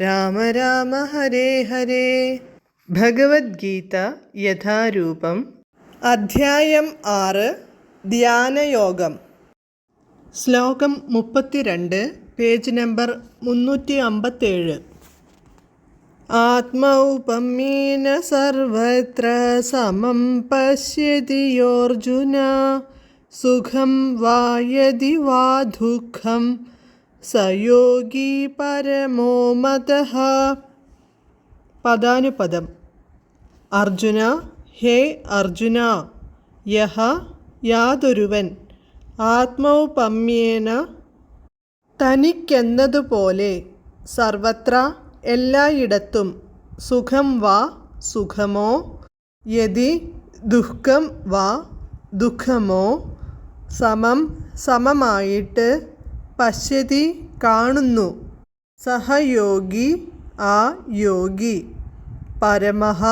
രാമ രാമ ഹരേ ഹരേ. ഭഗവത്ഗീത യഥാരൂപം. അധ്യായം ആറ്. ധ്യാനയോഗം. ശ്ലോകം മുപ്പത്തിരണ്ട് പേജ് നമ്പർ മുന്നൂറ്റി അമ്പത്തേഴ് ആത്മൗപമീന സർവത്ര സമം പശ്യതി യോർജുന. സുഖം വായതി വാ ദുഃഖം. സയോഗി പരമോ മത പദാനുപദം. അർജുന ഹേ അർജുന യഹ യാതൊരുവൻ ആത്മൗപമ്യേന തനിക്കെന്നതുപോലെ സർവത്ര എല്ലായിടത്തും സുഖം വാ സുഖമോ യതി ദുഃഖം വാ ദുഃഖമോ സമം സമമായിട്ട് പശ്യതി കാണുന്നു. സഹയോഗി ആ യോഗി. പരമഹ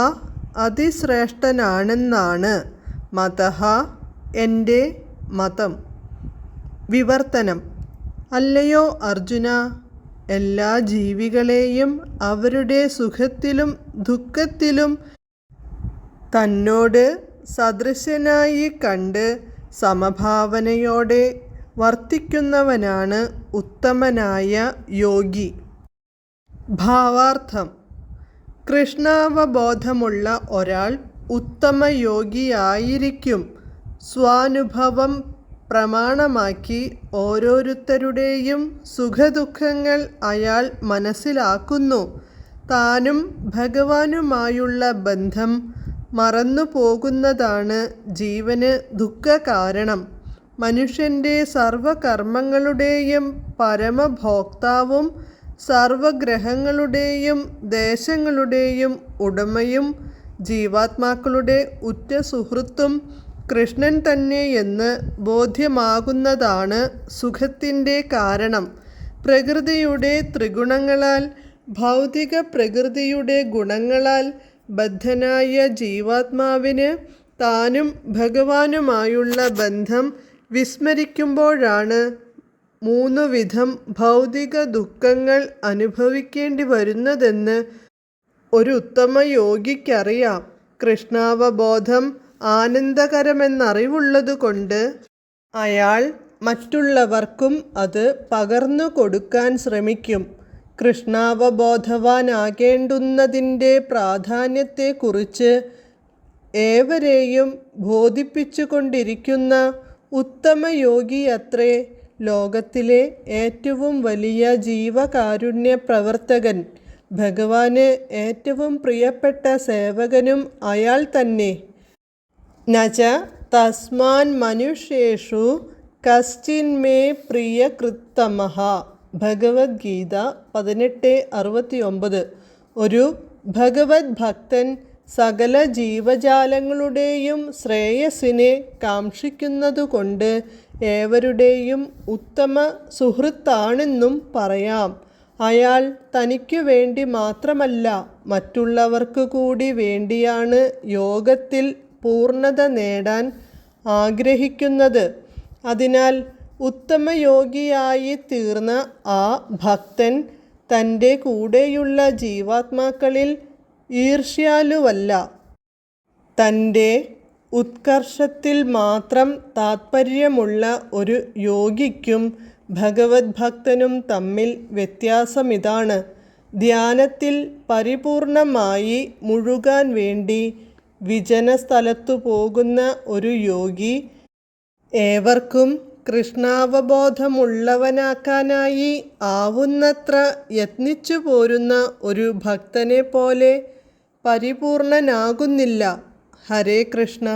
അതിശ്രേഷ്ഠനാണെന്നാണ് മതഹ എന്റെ മതം. വിവർത്തനം. അല്ലയോ അർജുന എല്ലാ ജീവികളെയും അവരുടെ സുഖത്തിലും ദുഃഖത്തിലും തന്നോട് സദൃശനായി കണ്ട് സമഭാവനയോടെ വർത്തിക്കുന്നവനാണ് ഉത്തമനായ യോഗി. ഭാവാർത്ഥം. കൃഷ്ണാവബോധമുള്ള ഒരാൾ ഉത്തമ യോഗിയായിരിക്കും സ്വാനുഭവം പ്രമാണമാക്കി ഓരോരുത്തരുടെയും സുഖദുഃഖങ്ങൾ അയാൾ മനസ്സിലാക്കുന്നു. താനും ഭഗവാനുമായുള്ള ബന്ധം മറന്നു പോകുന്നതാണ് ജീവന് ദുഃഖകാരണം. മനുഷ്യന്റെ സർവകർമ്മങ്ങളുടെയും പരമഭോക്താവും സർവഗ്രഹങ്ങളുടെയും ദേശങ്ങളുടെയും ഉടമയും ജീവാത്മാക്കളുടെ ഉറ്റ സുഹൃത്തും കൃഷ്ണൻ തന്നെയെന്ന് ബോധ്യമാകുന്നതാണ് സുഖത്തിന്റെ കാരണം. പ്രകൃതിയുടെ ത്രിഗുണങ്ങളാൽ ഭൗതിക പ്രകൃതിയുടെ ഗുണങ്ങളാൽ ബദ്ധനായ ജീവാത്മാവിന് താനും ഭഗവാനുമായുള്ള ബന്ധം വിസ്മരിക്കുമ്പോഴാണ് മൂന്നു വിധം ഭൗതിക ദുഃഖങ്ങൾ അനുഭവിക്കേണ്ടി വരുന്നതെന്ന് ഒരു ഉത്തമ യോഗിക്കറിയാം. കൃഷ്ണാവബോധം ആനന്ദകരമെന്നറിവുള്ളതുകൊണ്ട് അയാൾ മറ്റുള്ളവർക്കും അത് പകർന്നു കൊടുക്കാൻ ശ്രമിക്കും. കൃഷ്ണാവബോധവാനാകേണ്ടുന്നതിന്റെ പ്രാധാന്യത്തെക്കുറിച്ച് ഏവരെയും ബോധിപ്പിച്ചുകൊണ്ടിരിക്കുന്ന ഉത്തമ യോഗിയത്രേ ലോകത്തിലെ ഏറ്റവും വലിയ ജീവകാരുണ്യ പ്രവർത്തകൻ ഭഗവാന് ഏറ്റവും പ്രിയപ്പെട്ട സേവകനും അയാൾ തന്നെ. നച തസ്മാൻ മനുഷ്യേഷു കസ്റ്റിന്മേ പ്രിയകൃത്തമഹ. ഭഗവത്ഗീത പതിനെട്ട് അറുപത്തി ഒമ്പത് ഒരു ഭഗവത് ഭക്തൻ സകല ജീവജാലങ്ങളുടെയും ശ്രേയസ്സിനെ കാക്ഷിക്കുന്നതുകൊണ്ട് ഏവരുടെയും ഉത്തമ സുഹൃത്താണെന്നും പറയാം. അയാൾ തനിക്കു വേണ്ടി മാത്രമല്ല മറ്റുള്ളവർക്ക് കൂടി വേണ്ടിയാണ് യോഗത്തിൽ പൂർണത നേടാൻ ആഗ്രഹിക്കുന്നത്. അതിനാൽ ഉത്തമയോഗിയായി തീർന്ന ആ ഭക്തൻ തന്റെ കൂടെയുള്ള ജീവാത്മാക്കളിൽ ഈർഷ്യാലുവല്ല. തന്റെ ഉത്കർഷത്തിൽ മാത്രം താത്പര്യമുള്ള ഒരു യോഗിക്കും ഭഗവത്ഭക്തനും തമ്മിൽ വ്യത്യാസമിതാണ്. ധ്യാനത്തിൽ പരിപൂർണമായി മുഴുകാൻ വേണ്ടി വിജന സ്ഥലത്തു പോകുന്ന ഒരു യോഗി ഏവർക്കും കൃഷ്ണാവബോധമുള്ളവനാക്കാനായി ആവുന്നത്ര യത്നിച്ചു പോരുന്ന ഒരു ഭക്തനെ പോലെ പരിപൂർണനാകുന്നില്ല. ഹരേ കൃഷ്ണ.